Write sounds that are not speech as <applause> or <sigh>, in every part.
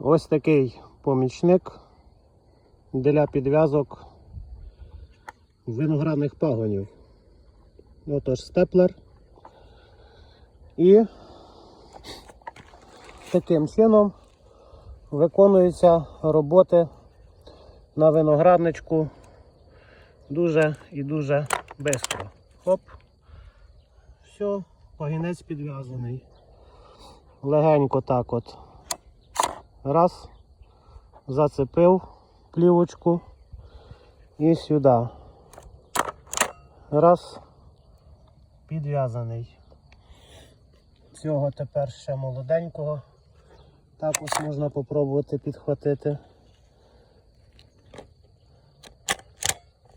Ось такий помічник для підв'язок виноградних пагонів. Отож, степлер. І таким чином виконуються роботи на виноградничку дуже і дуже швидко. Хоп. Все, пагінець підв'язаний. Легенько так от. Раз. Зацепив плівочку і сюди. Раз. Підв'язаний. Цього тепер ще молоденького. Також можна попробувати підхватити.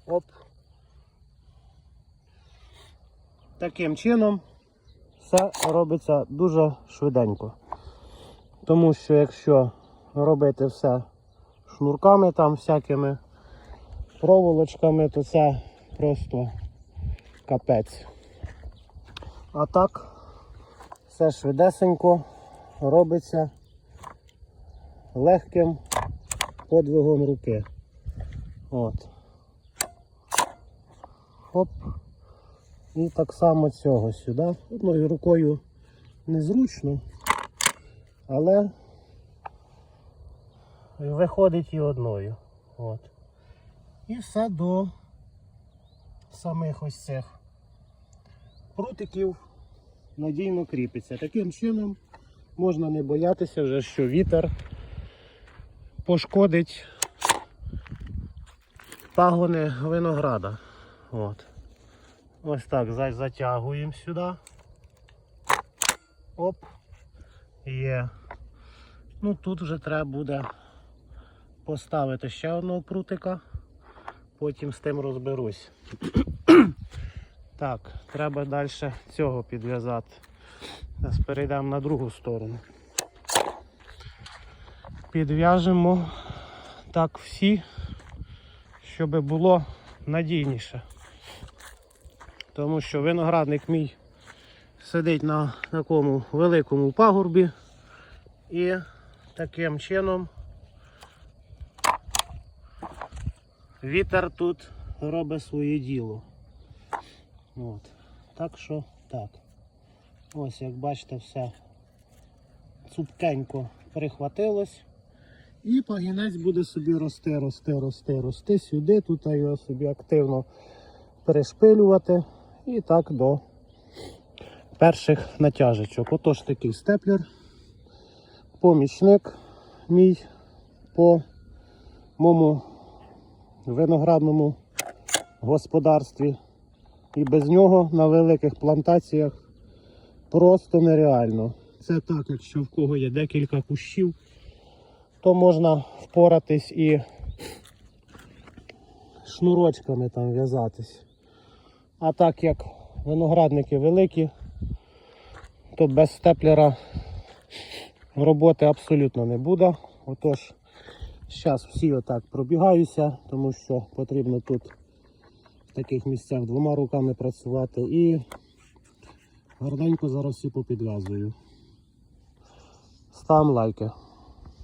Оп. Таким чином все робиться дуже швиденько. Тому що якщо робити все шнурками там всякими проволочками, то це просто капець. А так, все швидесенько робиться легким подвигом руки. От. Хоп. І так само цього сюди. Одною рукою незручно, але виходить і одною. От. І все до самих ось цих прутиків надійно кріпиться. Таким чином можна не боятися вже, що вітер пошкодить пагони винограда. От. Ось так за- затягуємо сюди. Оп. Є. Ну тут вже треба буде поставити ще одного прутика. Потім з тим розберусь. <coughs> так, треба далі цього підв'язати. Зараз перейдемо на другу сторону. Підв'яжемо так всі, щоб було надійніше. Тому що виноградник мій сидить на такому великому пагорбі і таким чином вітер тут робить своє діло. От. Так що так. Ось як бачите, все цупкенько прихватилось. І пагінець буде собі рости, рости, рости, рости сюди, тут його собі активно перешпилювати. І так до перших натяжечок. Отож такий степлер, помічник мій по моєму виноградному господарстві. І без нього на великих плантаціях просто нереально. Це так, якщо в кого є декілька кущів, то можна впоратись і шнурочками там в'язатись. А так як виноградники великі, то без степлера роботи абсолютно не буде. Отож, зараз всі отак пробігаюся, тому що потрібно тут в таких місцях двома руками працювати і гарненько зараз всі попідв'язую. Ставимо лайки.